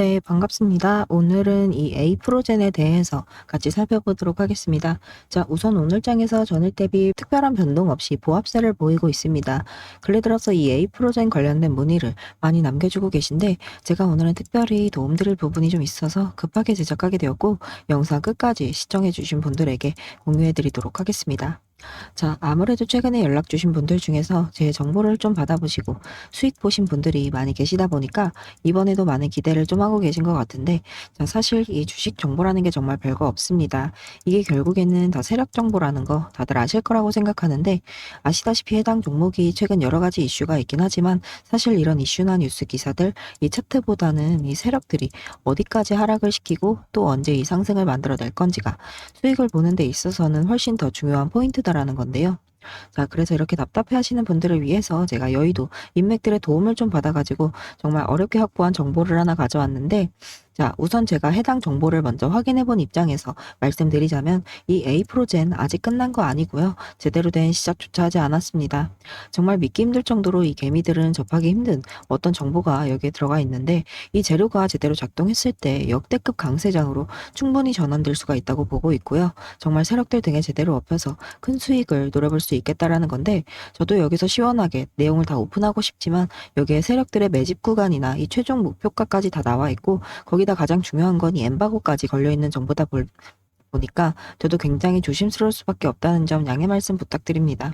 네, 반갑습니다. 오늘은 이 A 프로젠에 대해서 같이 살펴보도록 하겠습니다. 자, 우선 오늘 장에서 전일 대비 특별한 변동 없이 보합세를 보이고 있습니다. 근래 들어서 이 A 프로젠 관련된 문의를 많이 남겨주고 계신데 제가 오늘은 특별히 도움드릴 부분이 좀 있어서 급하게 제작하게 되었고 영상 끝까지 시청해 주신 분들에게 공유해 드리도록 하겠습니다. 자, 아무래도 최근에 연락 주신 분들 중에서 제 정보를 좀 받아보시고 수익 보신 분들이 많이 계시다 보니까 이번에도 많은 기대를 좀 하고 계신 것 같은데 자, 사실 이 주식 정보라는 게 정말 별거 없습니다. 이게 결국에는 다 세력 정보라는 거 다들 아실 거라고 생각하는데 아시다시피 해당 종목이 최근 여러 가지 이슈가 있긴 하지만 사실 이런 이슈나 뉴스 기사들 이 차트보다는 이 세력들이 어디까지 하락을 시키고 또 언제 이 상승을 만들어낼 건지가 수익을 보는 데 있어서는 훨씬 더 중요한 포인트다 라는 건데요. 자, 그래서 이렇게 답답해 하시는 분들을 위해서 제가 여의도 인맥들의 도움을 좀 받아가지고 정말 어렵게 확보한 정보를 하나 가져왔는데 자, 우선 제가 해당 정보를 먼저 확인해 본 입장에서 말씀드리자면 이 A 프로젠 아직 끝난 거 아니고요. 제대로 된 시작조차 하지 않았습니다. 정말 믿기 힘들 정도로 이 개미들은 접하기 힘든 어떤 정보가 여기에 들어가 있는데 이 재료가 제대로 작동했을 때 역대급 강세장으로 충분히 전환될 수가 있다고 보고 있고요. 정말 세력들 등에 제대로 업혀서 큰 수익을 노려볼 수 있겠다라는 건데 저도 여기서 시원하게 내용을 다 오픈하고 싶지만 여기에 세력들의 매집 구간이나 이 최종 목표가까지 다 나와 있고 거기 다 가장 중요한 건 이 엠바고까지 걸려 있는 정보다 볼 보니까 저도 굉장히 조심스러울 수밖에 없다는 점 양해 말씀 부탁드립니다.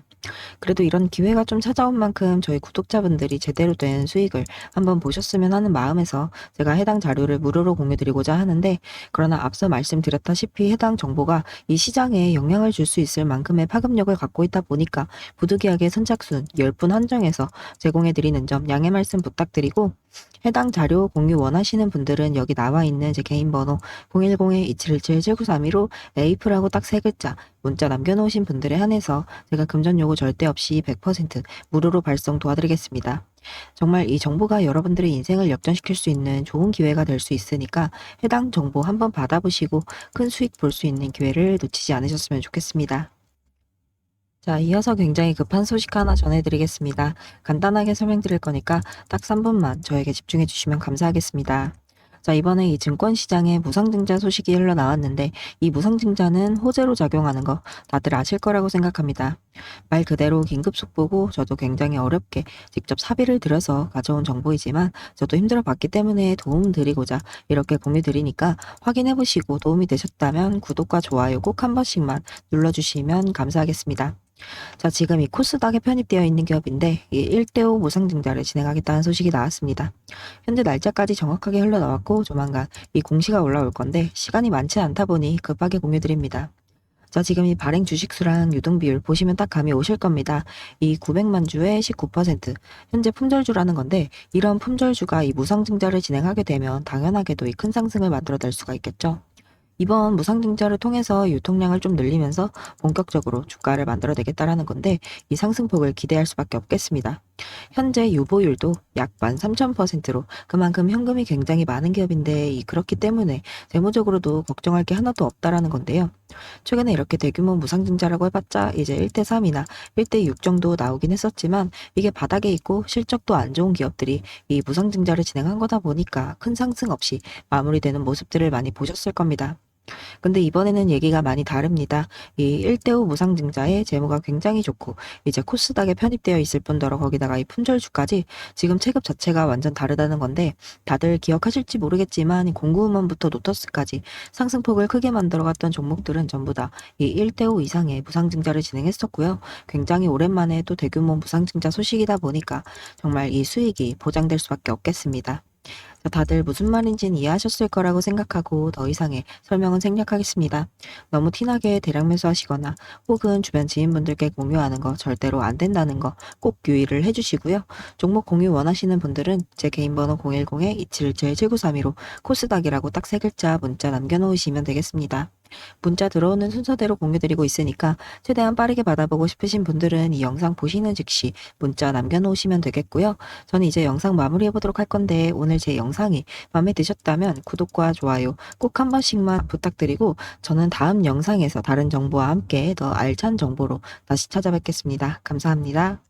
그래도 이런 기회가 좀 찾아온 만큼 저희 구독자분들이 제대로 된 수익을 한번 보셨으면 하는 마음에서 제가 해당 자료를 무료로 공유드리고자 하는데 그러나 앞서 말씀드렸다시피 해당 정보가 이 시장에 영향을 줄 수 있을 만큼의 파급력을 갖고 있다 보니까 부득이하게 선착순 10분 한정해서 제공해드리는 점 양해 말씀 부탁드리고 해당 자료 공유 원하시는 분들은 여기 나와 있는 제 개인 번호 010-2717-7932로 에이프라고 딱 세 글자 문자 남겨놓으신 분들에 한해서 제가 금전 요구 절대 없이 100% 무료로 발송 도와드리겠습니다. 정말 이 정보가 여러분들의 인생을 역전시킬 수 있는 좋은 기회가 될 수 있으니까 해당 정보 한번 받아보시고 큰 수익 볼 수 있는 기회를 놓치지 않으셨으면 좋겠습니다. 자, 이어서 굉장히 급한 소식 하나 전해드리겠습니다. 간단하게 설명드릴 거니까 딱 3분만 저에게 집중해 주시면 감사하겠습니다. 자, 이번에 이 증권시장에 무상증자 소식이 흘러나왔는데 이 무상증자는 호재로 작용하는 거 다들 아실 거라고 생각합니다. 말 그대로 긴급 속보고 저도 굉장히 어렵게 직접 사비를 들여서 가져온 정보이지만 저도 힘들어 봤기 때문에 도움 드리고자 이렇게 공유 드리니까 확인해 보시고 도움이 되셨다면 구독과 좋아요 꼭 한 번씩만 눌러주시면 감사하겠습니다. 자, 지금 이 코스닥에 편입되어 있는 기업인데 이 1대5 무상증자를 진행하겠다는 소식이 나왔습니다. 현재 날짜까지 정확하게 흘러나왔고 조만간 이 공시가 올라올 건데 시간이 많지 않다 보니 급하게 공유드립니다. 자, 지금 이 발행 주식수랑 유동 비율 보시면 딱 감이 오실 겁니다. 이 900만 주의 19% 현재 품절주라는 건데 이런 품절주가 이 무상증자를 진행하게 되면 당연하게도 이 큰 상승을 만들어낼 수가 있겠죠. 이번 무상증자를 통해서 유통량을 좀 늘리면서 본격적으로 주가를 만들어내겠다라는 건데 이 상승폭을 기대할 수밖에 없겠습니다. 현재 유보율도 약 13,000%로 그만큼 현금이 굉장히 많은 기업인데 이 그렇기 때문에 재무적으로도 걱정할 게 하나도 없다라는 건데요. 최근에 이렇게 대규모 무상증자라고 해봤자 이제 1대3이나 1대6 정도 나오긴 했었지만 이게 바닥에 있고 실적도 안 좋은 기업들이 이 무상증자를 진행한 거다 보니까 큰 상승 없이 마무리되는 모습들을 많이 보셨을 겁니다. 근데 이번에는 얘기가 많이 다릅니다. 이 1대5 무상증자의 재무가 굉장히 좋고 이제 코스닥에 편입되어 있을 뿐더러 거기다가 이 품절주까지 지금 체급 자체가 완전 다르다는 건데 다들 기억하실지 모르겠지만 공구음원부터 노터스까지 상승폭을 크게 만들어갔던 종목들은 전부 다 이 1대5 이상의 무상증자를 진행했었고요. 굉장히 오랜만에 또 대규모 무상증자 소식이다 보니까 정말 이 수익이 보장될 수밖에 없겠습니다. 다들 무슨 말인지는 이해하셨을 거라고 생각하고 더 이상의 설명은 생략하겠습니다. 너무 티나게 대량 매수하시거나 혹은 주변 지인분들께 공유하는 거 절대로 안 된다는 거 꼭 유의를 해주시고요. 종목 공유 원하시는 분들은 제 개인 번호 010-2717-7932로 코스닥이라고 딱 세 글자 문자 남겨놓으시면 되겠습니다. 문자 들어오는 순서대로 공유드리고 있으니까 최대한 빠르게 받아보고 싶으신 분들은 이 영상 보시는 즉시 문자 남겨놓으시면 되겠고요. 저는 이제 영상 마무리해보도록 할 건데 오늘 제 영상이 마음에 드셨다면 구독과 좋아요 꼭 한 번씩만 부탁드리고 저는 다음 영상에서 다른 정보와 함께 더 알찬 정보로 다시 찾아뵙겠습니다. 감사합니다.